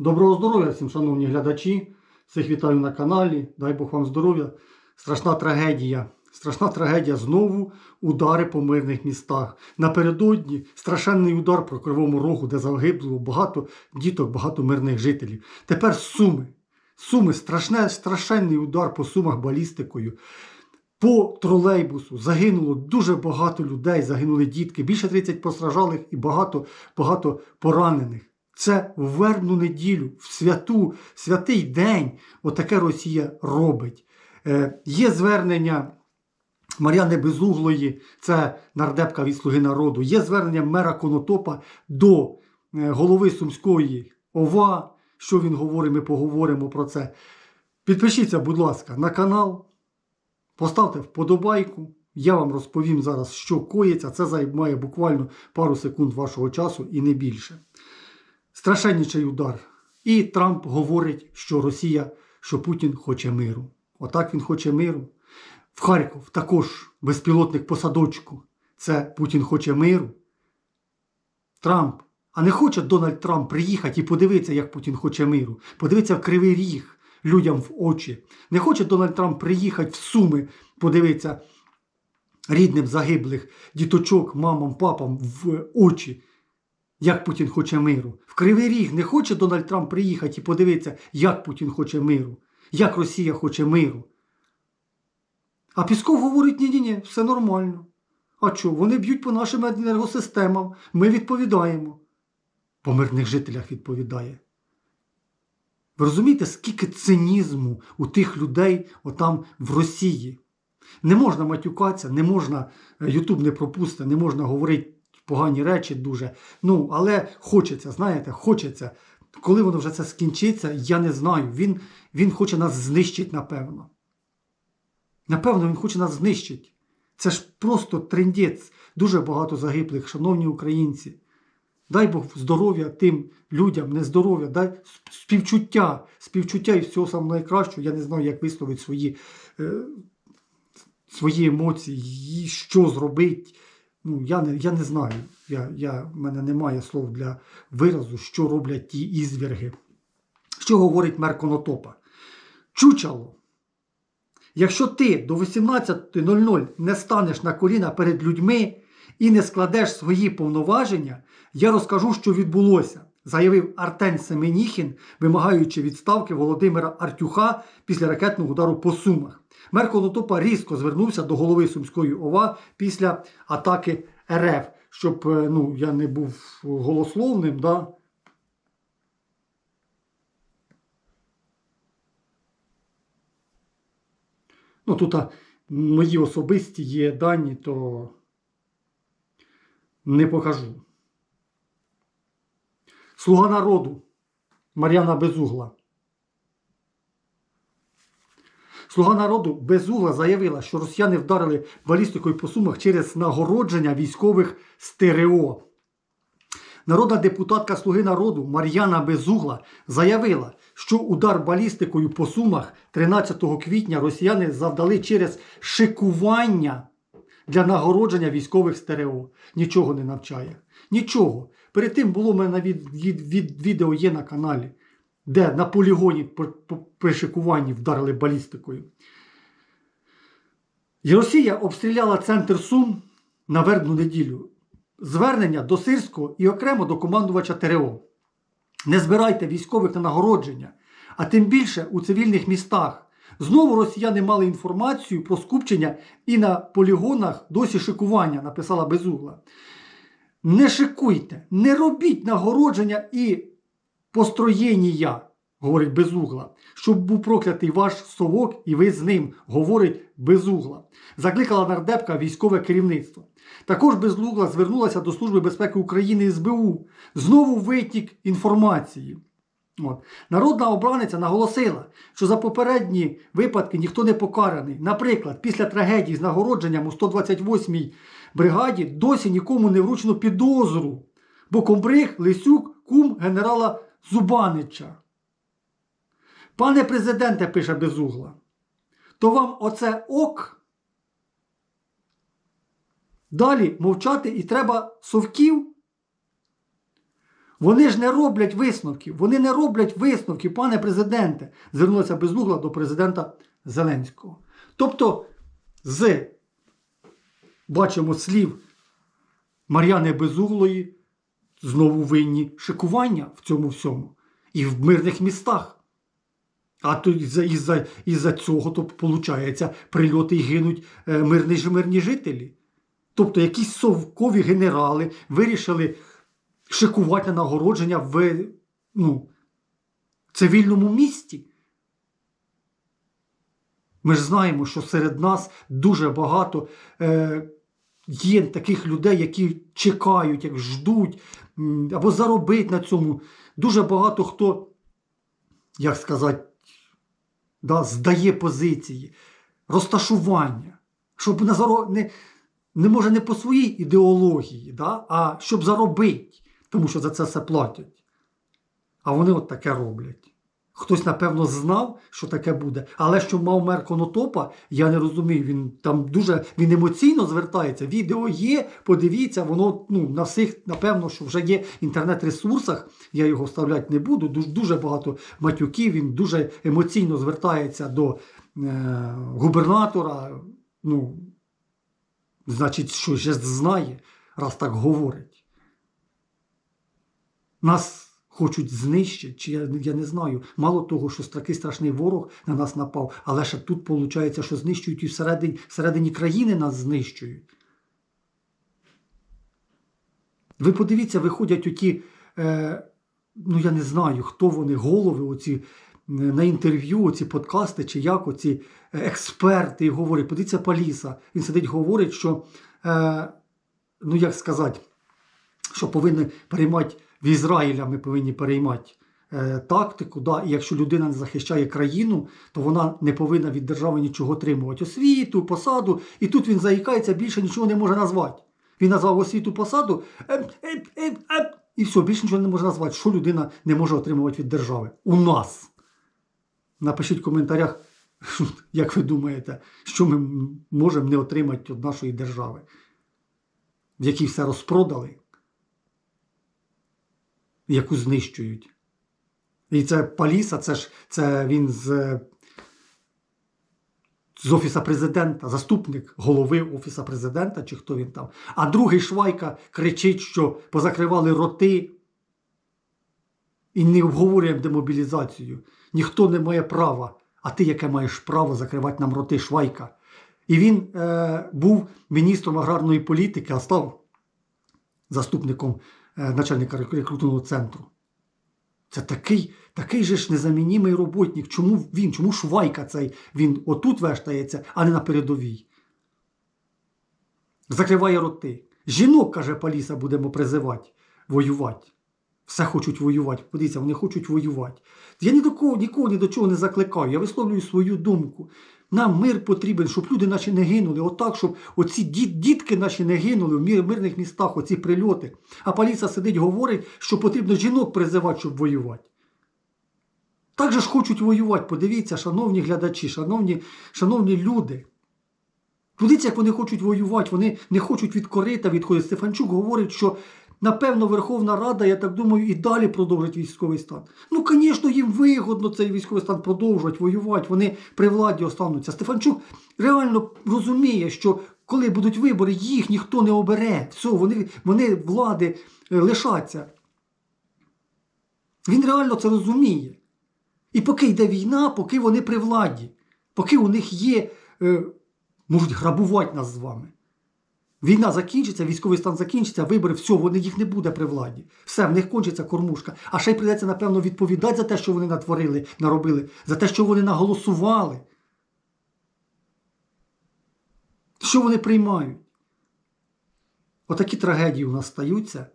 Доброго здоров'я всім, шановні глядачі. Всіх вітаю на каналі. Дай Бог вам здоров'я. Страшна трагедія. Страшна трагедія знову удари по мирних містах. Напередодні страшенний удар по Кривому Рогу, де загибло багато діток, багато мирних жителів. Тепер Суми. Суми, страшне, страшенний удар по сумах балістикою. По тролейбусу загинуло дуже багато людей, загинули дітки, більше 30 постраждалих і багато, багато поранених. Це в вербну неділю, в святу, святий день. Отаке Росія робить. Е, є звернення Мар'яни Безуглої, це нардепка від Слуги народу. Є звернення мера Конотопа до е, голови Сумської ОВА. Що він говорить, ми поговоримо про це. Підпишіться, будь ласка, на канал. Поставте вподобайку. Я вам розповім зараз, що коїться. Це займає буквально пару секунд вашого часу і не більше. Страшенніший удар. І Трамп говорить, що Росія, що Путін хоче миру. Отак він хоче миру. В Харків також безпілотник по садочку. Це Путін хоче миру. Трамп. А не хоче Дональд Трамп приїхати і подивитися, як Путін хоче миру. Подивитися в Кривий Ріг людям в очі. Не хоче Дональд Трамп приїхати в Суми, подивитися рідним загиблих діточок, мамам, папам в очі, як Путін хоче миру. В Кривий Ріг не хоче Дональд Трамп приїхати і подивитися, як Путін хоче миру, як Росія хоче миру. А Пісков говорить, ні-ні-ні, все нормально. А що, вони б'ють по нашим енергосистемам, ми відповідаємо. По мирних жителях відповідає. Ви розумієте, скільки цинізму у тих людей отам в Росії? Не можна матюкатися, не можна, Ютуб не пропустить, не можна говорити погані речі дуже. Ну, але хочеться, знаєте, хочеться. Коли воно вже це скінчиться, я не знаю. Він, він хоче нас знищити, напевно. Напевно, він хоче нас знищити. Це ж просто трендець. Дуже багато загиблих, шановні українці. Дай Бог здоров'я тим людям, не здоров'я, дай співчуття, співчуття і всього самого найкращого. Я не знаю, як висловити свої, е, свої емоції, що зробити. Ну, я не, я не знаю. Я, я, в мене немає слов для виразу, що роблять ті ізвірги. Що говорить мер Конотопа? Чучало. Якщо ти до 18.00 не станеш на коліна перед людьми і не складеш свої повноваження, я розкажу, що відбулося, заявив Артем Семеніхін, вимагаючи відставки Володимира Артюха після ракетного удару по Сумах. Мер Конотопа різко звернувся до голови Сумської ОВА після атаки РФ, щоб е, ну, я не був голословним. Да? Ну, тут а, мої особисті є дані, то не покажу. Слуга народу Мар'яна Безугла. Слуга народу Безугла заявила, що росіяни вдарили балістикою по сумах через нагородження військових з ТРО. Народна депутатка Слуги народу Мар'яна Безугла заявила, що удар балістикою по сумах 13 квітня росіяни завдали через шикування для нагородження військових з ТРО. Нічого не навчає. Нічого. Перед тим було в мене від, від, від відео є на каналі, де на полігоні при, шикуванні вдарили балістикою. І Росія обстріляла центр Сум на вербну неділю. Звернення до Сирського і окремо до командувача ТРО. Не збирайте військових на нагородження, а тим більше у цивільних містах. Знову росіяни мали інформацію про скупчення і на полігонах досі шикування, написала Безугла. Не шикуйте, не робіть нагородження і построєння, говорить Безугла, щоб був проклятий ваш совок і ви з ним, говорить Безугла. Закликала нардепка військове керівництво. Також Безугла звернулася до Служби безпеки України СБУ. Знову витік інформації. От. Народна обраниця наголосила, що за попередні випадки ніхто не покараний. Наприклад, після трагедії з нагородженням у 128-й бригаді досі нікому не вручено підозру, бо комбриг Лисюк кум генерала Зубанича. Пане президенте, пише Безугла, то вам оце ок? Далі мовчати і треба совків? Вони ж не роблять висновків. Вони не роблять висновків, пане президенте. Звернулася безугла до президента Зеленського. Тобто, з бачимо слів Мар'яни Безуглої знову винні шикування в цьому всьому. І в мирних містах. А то із-за, із-за, із-за цього то, виходить, прильоти й гинуть е, мирні, ж- мирні жителі. Тобто якісь совкові генерали вирішили шикувати на нагородження в ну, цивільному місті. Ми ж знаємо, що серед нас дуже багато е, є таких людей, які чекають, як ждуть, або заробить на цьому. Дуже багато хто, як сказати, да, здає позиції, розташування, щоб не, не, не може не по своїй ідеології, да, а щоб заробити, тому що за це все платять. А вони от таке роблять. Хтось, напевно, знав, що таке буде, але що мав мер Конотопа, я не розумію. Він там дуже він емоційно звертається. Відео є, подивіться, воно ну, на всіх, напевно, що вже є інтернет-ресурсах. Я його вставляти не буду. Дуже, дуже багато матюків. Він дуже емоційно звертається до е, губернатора. Ну, значить, що ще знає, раз так говорить. Нас хочуть знищити, чи я, я не знаю. Мало того, що такий страшний ворог на нас напав, але ще тут виходить, що знищують і всередині, всередині країни нас знищують. Ви подивіться, виходять оті, е, ну я не знаю, хто вони, голови, оці е, на інтерв'ю, оці подкасти, чи як оці е, експерти і говорять, подивіться Паліса. Він сидить, говорить, що, е, ну як сказати, що повинні переймати в Ізраїля, ми повинні переймати е, тактику. Да? І якщо людина не захищає країну, то вона не повинна від держави нічого отримувати. Освіту, посаду. І тут він заїкається, більше нічого не може назвати. Він назвав освіту посаду, ем, ем, ем, ем, і все, більше нічого не може назвати. Що людина не може отримувати від держави? У нас. Напишіть в коментарях, як ви думаєте, що ми можемо не отримати від нашої держави, в якій все розпродали, яку знищують. І це Паліса, це ж це він з, з Офіса президента, заступник голови Офіса президента, чи хто він там. А другий Швайка кричить, що позакривали роти і не обговорюємо демобілізацію. Ніхто не має права. А ти яке маєш право закривати нам роти Швайка? І він е, був міністром аграрної політики, а став заступником начальника рекрутного центру. Це такий, такий же ж незамінімий роботник. Чому він, чому Швайка цей він отут вештається, а не на передовій? Закриває роти. Жінок, каже Паліса, будемо призивати, воювати. Все хочуть воювати. Подивіться, вони хочуть воювати. Я ні до кого, нікого ні до чого не закликаю. Я висловлюю свою думку. Нам мир потрібен, щоб люди наші не гинули. Отак, щоб оці діт, дітки наші не гинули в мир- мирних містах, оці прильоти. А Паліса сидить, говорить, що потрібно жінок призивати, щоб воювати. Так же ж хочуть воювати. Подивіться, шановні глядачі, шановні, шановні люди. Подивіться, як вони хочуть воювати, вони не хочуть від корита відходити. Стефанчук говорить, що напевно Верховна Рада, я так думаю, і далі продовжить військовий стан. Ну, звісно, їм вигодно цей військовий стан продовжувати воювати, вони при владі остануться. Стефанчук реально розуміє, що коли будуть вибори, їх ніхто не обере. Все, вони, вони влади е, лишаться. Він реально це розуміє. І поки йде війна, поки вони при владі, поки у них є, е, можуть грабувати нас з вами. Війна закінчиться, військовий стан закінчиться, вибори, все, вони їх не буде при владі. Все, в них кончиться кормушка. А ще й прийдеться, напевно, відповідати за те, що вони натворили, наробили, за те, що вони наголосували. Що вони приймають? Отакі трагедії у нас стаються.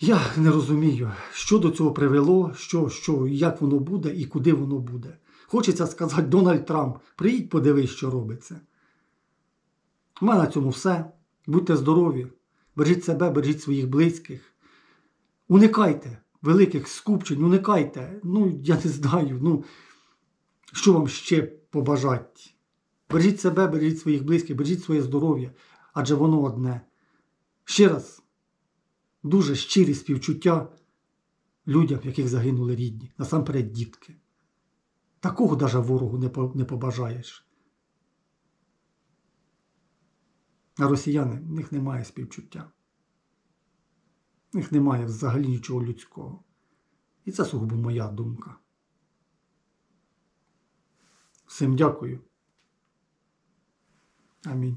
Я не розумію, що до цього привело, що, що, як воно буде і куди воно буде. Хочеться сказати, Дональд Трамп, приїдь, подивись, що робиться. У мене на цьому все. Будьте здорові, бережіть себе, бережіть своїх близьких. Уникайте великих скупчень, уникайте. Ну, я не знаю, ну, що вам ще побажати. Бережіть себе, бережіть своїх близьких, бережіть своє здоров'я, адже воно одне. Ще раз, дуже щирі співчуття людям, яких загинули рідні, насамперед дітки. Такого даже ворогу не побажаєш. А росіяни, в них немає співчуття. В них немає взагалі нічого людського. І це сугубо моя думка. Всім дякую. Амінь.